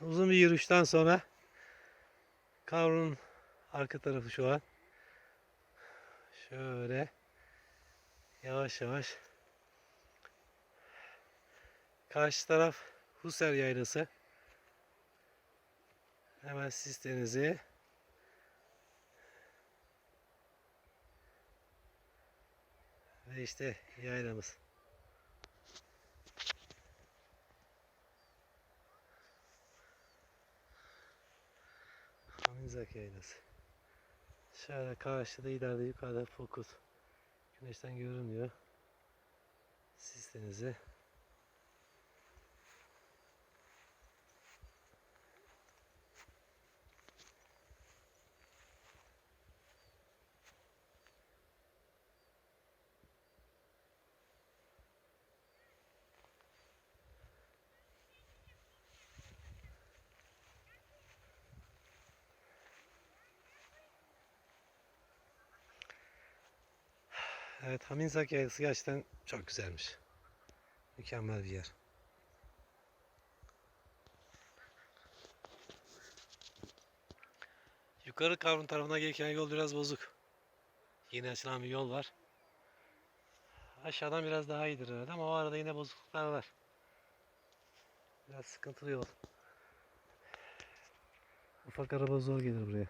Uzun bir yürüyüşten sonra Kavrun arka tarafı şu an. Şöyle yavaş yavaş karşı taraf Husser Yaylası. Hemen sis denizi. Ve işte yaylamız. Hamizak Yaylası. Şöyle karşıda ileride yukarıda fokus. Güneşten görünmüyor. Sis Evet Hamizak Yaylası gerçekten çok güzelmiş. Mükemmel bir yer. Yukarı Kavrun tarafına gelirken yol biraz bozuk. Yeni açılan bir yol var. Aşağıdan biraz daha iyidir herhalde ama o arada yine bozukluklar var. Biraz sıkıntılı yol. Ufak araba zor gelir buraya.